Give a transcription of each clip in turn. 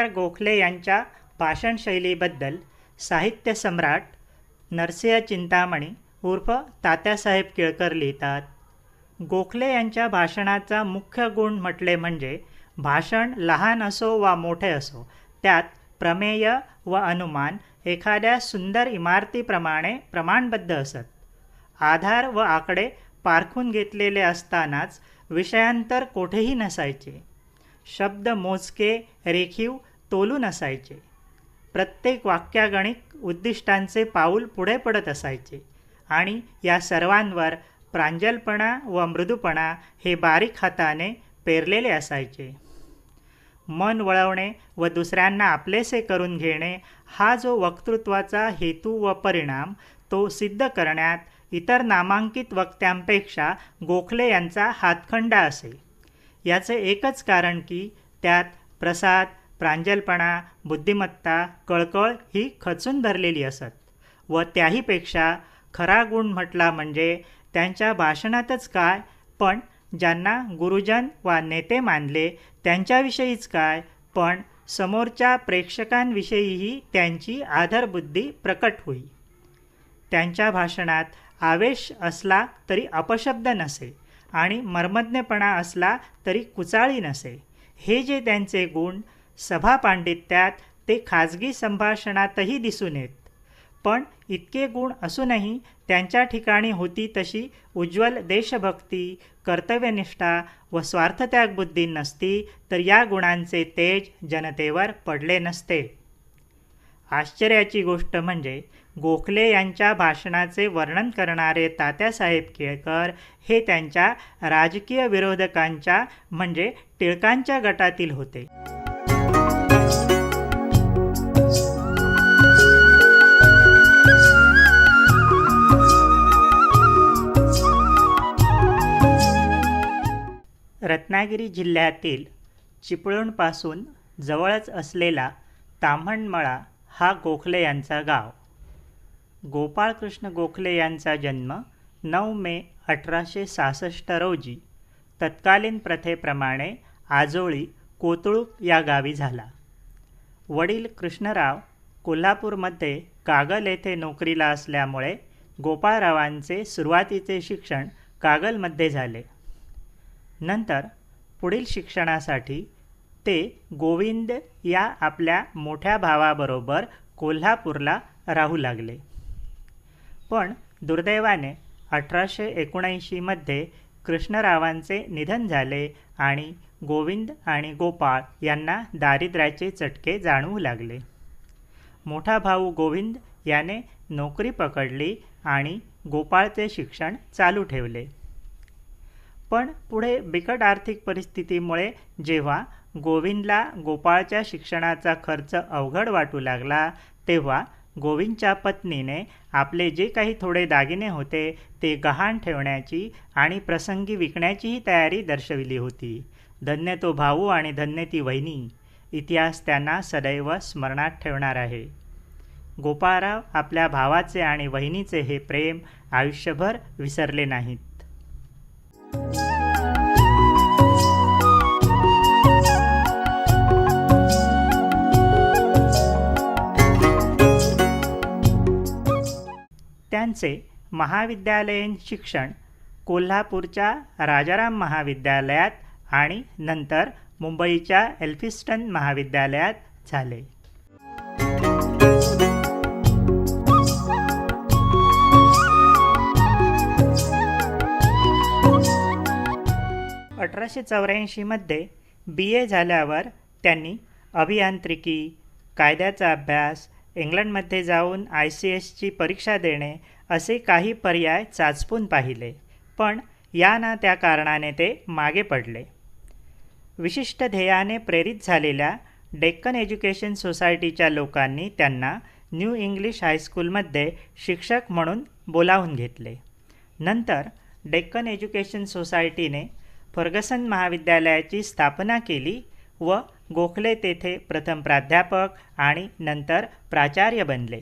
गोखले यांच्या भाषणशैलीबद्दल साहित्य सम्राट नरसिंह चिंतामणी उर्फ तात्यासाहेब केळकर लिहितात. गोखले यांच्या भाषणाचा मुख्य गुण म्हटले म्हणजे भाषण लहान असो वा मोठे असो त्यात प्रमेय व अनुमान एखाद्या सुंदर इमारतीप्रमाणे प्रमाणबद्ध असत. आधार व आकडे पारखून घेतलेले असतानाच विषयांतर कोठेही नसायचे. शब्द मोजके रेखीव तोलून असायचे प्रत्येक वाक्यागणिक उद्दिष्टांचे पाऊल पुढे पडत असायचे आणि या सर्वांवर प्रांजलपणा व मृदूपणा हे बारीक हाताने पेरलेले असायचे. मन वळवणे व दुसऱ्यांना आपलेसे करून घेणे हा जो वक्तृत्वाचा हेतू व परिणाम तो सिद्ध करण्यात इतर नामांकित वक्त्यांपेक्षा गोखले यांचा हातखंडा असे. याचं एकच कारण की त्यात प्रसाद प्रांजलपणा बुद्धिमत्ता कळकळ ही खचून धरलेली असत व त्याहीपेक्षा खरा गुण म्हटला म्हणजे त्यांच्या भाषणातच काय पण ज्यांना गुरुजन वा नेते मानले त्यांच्याविषयीच काय पण समोरच्या प्रेक्षकांविषयीही त्यांची आधारबुद्धी प्रकट होई. त्यांच्या भाषणात आवेश असला तरी अपशब्द नसे. आणि मर्मज्ञपणा असला तरी कुचाळी नसे. हे जे त्यांचे गुण सभा पांडित्यात ते खाजगी संभाषणातही दिसून येत. पण इतके गुण असूनही त्यांच्या ठिकाणी होती तशी उज्ज्वल देशभक्ती कर्तव्यनिष्ठा व स्वार्थत्याग बुद्धी नसती तर या गुणांचे तेज जनतेवर पडले नसते. आश्चर्याची गोष्ट म्हणजे गोखले यांच्या भाषणाचे वर्णन करणारे तात्यासाहेब केळकर हे त्यांच्या राजकीय विरोधकांच्या म्हणजे टिळकांच्या गटातील होते. रत्नागिरी जिल्ह्यातील चिपळूणपासून जवळच असलेला ताम्हणमळा हा गोखले यांचा गाव. गोपाळकृष्ण गोखले यांचा जन्म नऊ मे अठराशे सहासष्ट रोजी. तत्कालीन प्रथेप्रमाणे आजोळी कोतळूक या गावी झाला. वडील कृष्णराव कोल्हापूरमध्ये कागल येथे नोकरीला असल्यामुळे गोपाळरावांचे सुरुवातीचे शिक्षण कागलमध्ये झाले. नंतर पुढील शिक्षणासाठी ते गोविंद या आपल्या मोठ्या भावाबरोबर कोल्हापूरला राहू लागले. पण दुर्दैवाने अठराशे एकोणऐंशीमध्ये कृष्णरावांचे निधन झाले आणि गोविंद आणि गोपाळ यांना दारिद्र्याचे चटके जाणवू लागले. मोठा भाऊ गोविंद याने नोकरी पकडली आणि गोपाळचे शिक्षण चालू ठेवले. पण पुढे बिकट आर्थिक परिस्थितीमुळे जेव्हा गोविंदला गोपाळच्या शिक्षणाचा खर्च अवघड वाटू लागला तेव्हा गोविंदच्या पत्नीने आपले जे काही थोडे दागिने होते ते गहाण ठेवण्याची आणि प्रसंगी विकण्याचीही तयारी दर्शविली होती. धन्य तो भाऊ आणि धन्य ती वहिनी. इतिहास त्यांना सदैव स्मरणात ठेवणार आहे. गोपाळराव आपल्या भावाचे आणि वहिनीचे हे प्रेम आयुष्यभर विसरले नाहीत. यांचे महाविद्यालयीन शिक्षण कोल्हापूरच्या राजाराम महाविद्यालयात आणि नंतर मुंबईच्या एल्फिस्टन महाविद्यालयात झाले. अठराशे चौऱ्याऐंशीमध्ये बी ए झाल्यावर त्यांनी अभियांत्रिकी कायद्याचा अभ्यास इंग्लंडमध्ये जाऊन आय सी एसची परीक्षा देणे असे काही पर्याय चाचपून पाहिले पण या ना त्या कारणाने ते मागे पडले. विशिष्ट ध्येयाने प्रेरित झालेल्या डेक्कन एज्युकेशन सोसायटीच्या लोकांनी त्यांना न्यू इंग्लिश हायस्कूलमध्ये शिक्षक म्हणून बोलावून घेतले. नंतर डेक्कन एज्युकेशन सोसायटीने फर्गसन महाविद्यालयाची स्थापना केली व गोखले तेथे प्रथम प्राध्यापक आणि नंतर प्राचार्य बनले.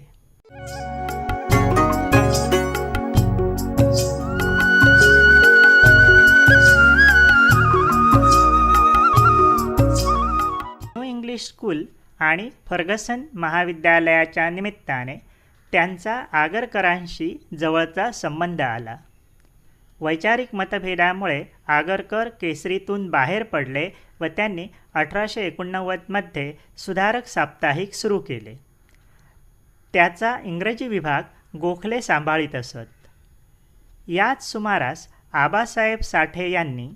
इंग्लिश स्कूल आणि फर्गसन महाविद्यालयाच्या निमित्ताने त्यांचा आगरकरांशी जवळचा संबंध आला. वैचारिक मतभेदामुळे आगरकर केसरीतून बाहेर पडले व त्यांनी अठराशे एकोणनव्वदमध्ये सुधारक साप्ताहिक सुरू केले. त्याचा इंग्रजी विभाग गोखले सांभाळीत असत. याच सुमारास आबासाहेब साठे यांनी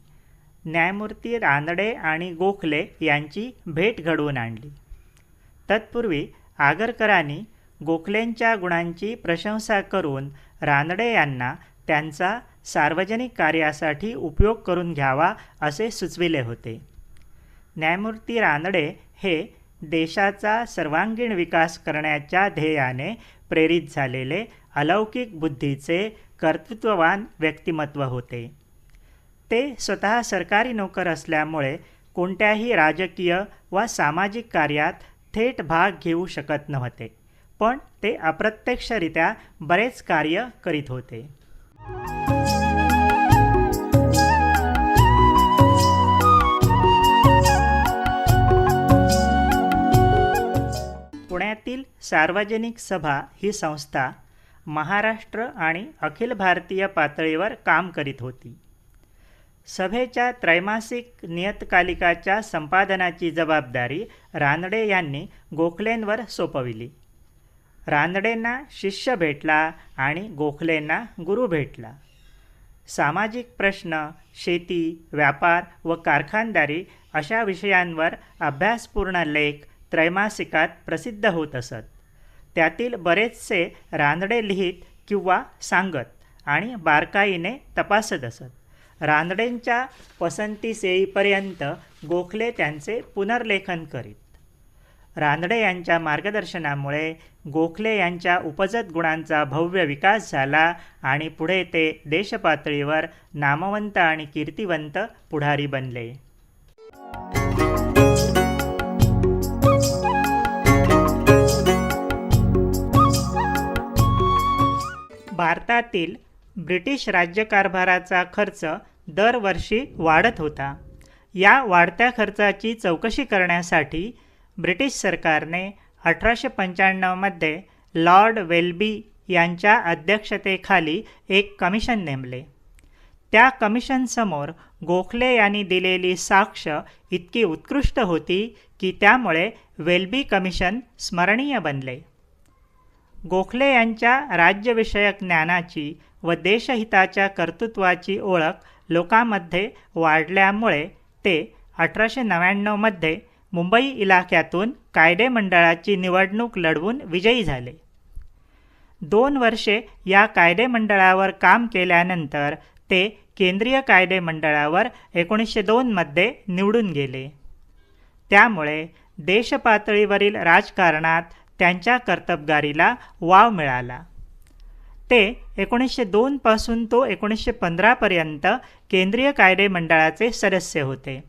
न्यायमूर्ती रानडे आणि गोखले यांची भेट घडवून आणली. तत्पूर्वी आगरकरांनी गोखलेंच्या गुणांची प्रशंसा करून रानडे यांना त्यांचा सार्वजनिक कार्यासाठी उपयोग करून घ्यावा असे सुचविले होते. न्यायमूर्ती रानडे हे देशाचा सर्वांगीण विकास करण्याच्या ध्येयाने प्रेरित झालेले अलौकिक बुद्धीचे कर्तृत्ववान व्यक्तिमत्व होते. ते स्वतः सरकारी नोकर असल्यामुळे कोणत्याही राजकीय व सामाजिक कार्यात थेट भाग घेऊ शकत नव्हते पण ते अप्रत्यक्षरित्या बरेच कार्य करीत होते. पुण्यातील सार्वजनिक सभा ही संस्था महाराष्ट्र आणि अखिल भारतीय पातळीवर काम करीत होती. सभेच्या त्रैमासिक नियतकालिकाच्या संपादनाची जबाबदारी रानडे यांनी गोखलेंवर सोपविली. रानडेंना शिष्य भेटला आणि गोखलेंना गुरु भेटला. सामाजिक प्रश्न शेती व्यापार व कारखानदारी अशा विषयांवर अभ्यासपूर्ण लेख त्रैमासिकात प्रसिद्ध होत असत. त्यातील बरेचसे रानडे लिहित किंवा सांगत आणि बारकाईने तपासत असत. रानडेंच्या पसंतीस येईपर्यंत गोखले त्यांचे पुनर्लेखन करीत. रानडे यांच्या मार्गदर्शनामुळे गोखले यांच्या उपजत गुणांचा भव्य विकास झाला आणि पुढे ते देशपातळीवर नामवंत आणि कीर्तिवंत पुढारी बनले. भारतातील ब्रिटिश राज्यकारभाराचा खर्च दरवर्षी वाढत होता. या वाढत्या खर्चाची चौकशी करण्यासाठी ब्रिटिश सरकारने अठराशे पंच्याण्णवमध्ये लॉर्ड वेल्बी यांच्या अध्यक्षतेखाली एक कमिशन नेमले. त्या कमिशनसमोर गोखले यांनी दिलेली साक्ष इतकी उत्कृष्ट होती की त्यामुळे वेल्बी कमिशन स्मरणीय बनले. गोखले यांच्या राज्यविषयक ज्ञानाची व देशहिताच्या कर्तृत्वाची ओळख लोकांमध्ये वाढल्यामुळे ते अठराशे नव्याण्णवमध्ये मुंबई इलाख्यातून कायदे मंडळाची निवडणूक लढवून विजयी झाले. दोन वर्षे या कायदे मंडळावर काम केल्यानंतर ते केंद्रीय कायदे मंडळावर एकोणीसशे दोनमध्ये निवडून गेले. त्यामुळे देशपातळीवरील राजकारणात त्यांच्या कर्तबगारीला वाव मिळाला. ते एकोणीसशे दोनपासून तो एकोणीसशे पंधरापर्यंत केंद्रीय कायदे मंडळाचे सदस्य होते.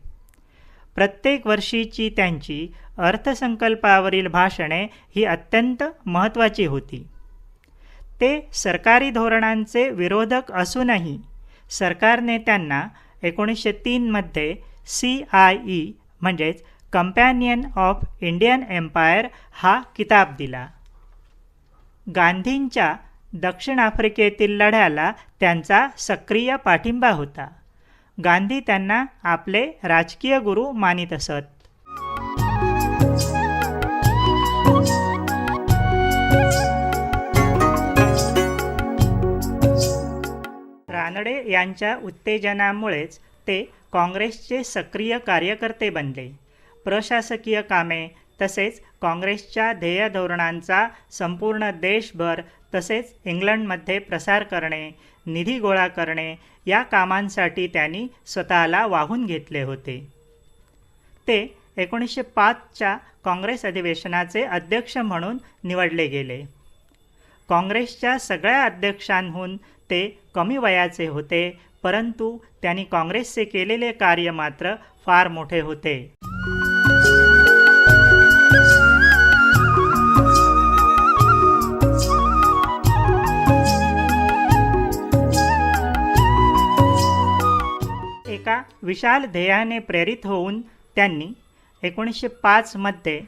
प्रत्येक वर्षीची त्यांची अर्थसंकल्पावरील भाषणे ही अत्यंत महत्त्वाची होती. ते सरकारी धोरणांचे विरोधक असूनही सरकारने त्यांना एकोणीसशे तीनमध्ये सी आय ई म्हणजेच कंपॅनियन ऑफ इंडियन एम्पायर हा किताब दिला. गांधींच्या दक्षिण आफ्रिकेतील लढ्याला त्यांचा सक्रिय पाठिंबा होता. गांधी त्यांना आपले राजकीय गुरु मानित असत. रानडे यांच्या उत्तेजनामुळेच ते काँग्रेसचे सक्रिय कार्यकर्ते बनले. प्रशासकीय कामे तसेच काँग्रेसच्या ध्येय धोरणांचा संपूर्ण देशभर तसेच इंग्लंडमध्ये प्रसार करणे निधी गोळा करणे या कामांसाठी त्यांनी स्वतःला वाहून घेतले होते. ते एकोणीसशे पाचच्या काँग्रेस अधिवेशनाचे अध्यक्ष म्हणून निवडले गेले. काँग्रेसच्या सगळ्या अध्यक्षांहून ते कमी वयाचे होते परंतु त्यांनी काँग्रेसचे केलेले कार्य मात्र फार मोठे होते. विशाल ध्येयाने प्रेरित होऊन त्यांनी एकोणीसशे पाचमध्ये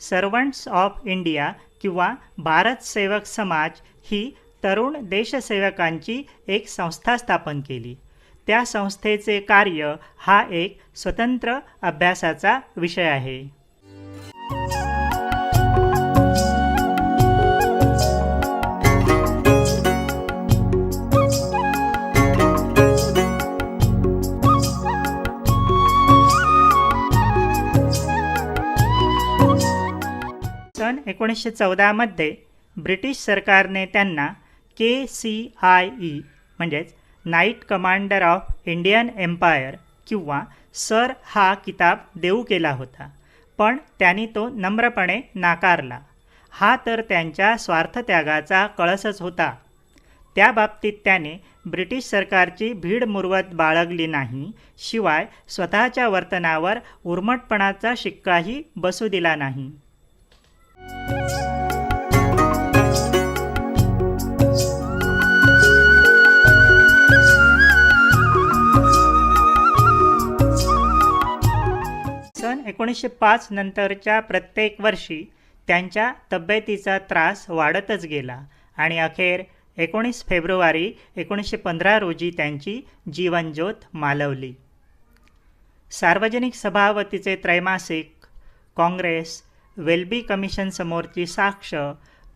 सर्वंट्स ऑफ इंडिया किंवा भारत सेवक समाज ही तरुण देशसेवकांची एक संस्था स्थापन केली. त्या संस्थेचे कार्य हा एक स्वतंत्र अभ्यासाचा विषय आहे. सन एकोणीसशे चौदामध्ये ब्रिटिश सरकारने त्यांना के सी आय ई म्हणजेच knight commander of Indian empire किंवा सर हा किताब देऊ केला होता. पण त्यांनी तो नम्रपणे नाकारला. हा तर त्यांच्या स्वार्थत्यागाचा कळसच होता. त्या बाबतीत त्याने ब्रिटिश सरकारची भीड मुरवत बाळगली नाही शिवाय स्वतःच्या वर्तनावर उर्मटपणाचा शिक्काही बसू दिला नाही. सन एकोणीसशे पाच नंतरच्या प्रत्येक वर्षी त्यांच्या तब्येतीचा त्रास वाढतच गेला आणि अखेर एकोणीस फेब्रुवारी एकोणीसशे पंधरा रोजी त्यांची जीवनज्योत मालवली. सार्वजनिक सभा व तिचे त्रैमासिक काँग्रेस वेल्बी कमिशनसमोरची साक्ष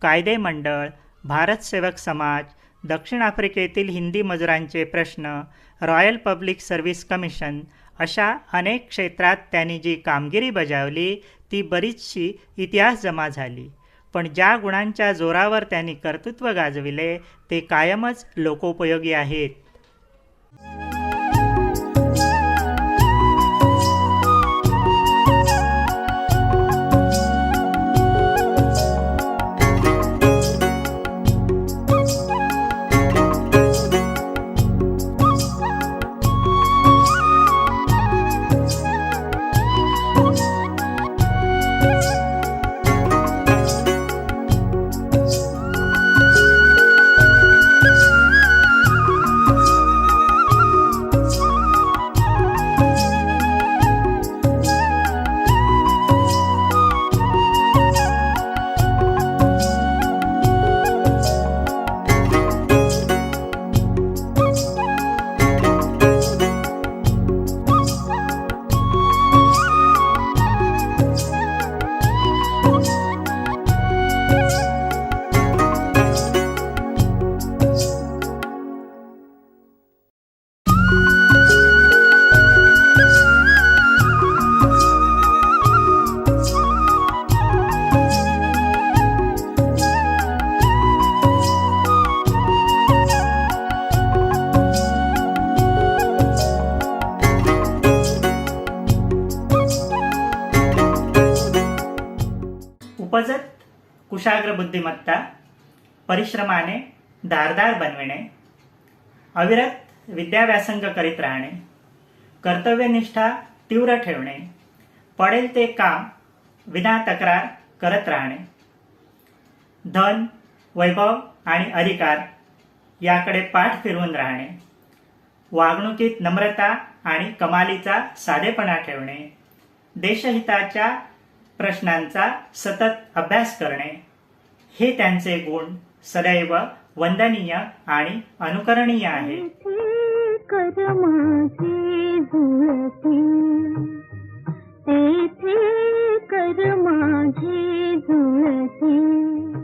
कायदे मंडळ भारत सेवक समाज दक्षिण आफ्रिकेतील हिंदी मजुरांचे प्रश्न रॉयल पब्लिक सर्व्हिस कमिशन अशा अनेक क्षेत्रात त्यांनी जी कामगिरी बजावली ती बरीचशी इतिहास जमा झाली. पण ज्या गुणांच्या जोरावर त्यांनी कर्तृत्व गाजविले ते कायमच लोकोपयोगी आहेत. उपजत कुशाग्र बुद्धिमत्ता परिश्रमाने धारदार बनविणे अविरत विद्याव्यासंग करीत राहणे कर्तव्यनिष्ठा तीव्र ठेवणे पडेल ते काम विना तक्रार करत राहणे धन वैभव आणि अधिकार याकडे पाठ फिरवून राहणे वागणुकीत नम्रता आणि कमालीचा साधेपणा ठेवणे देशहिताच्या प्रश्नांचा सतत अभ्यास करणे. हे त्यांचे गुण सदैव वंदनीय आणि अनुकरणीय आहे. तेथे कर माझे जुळते.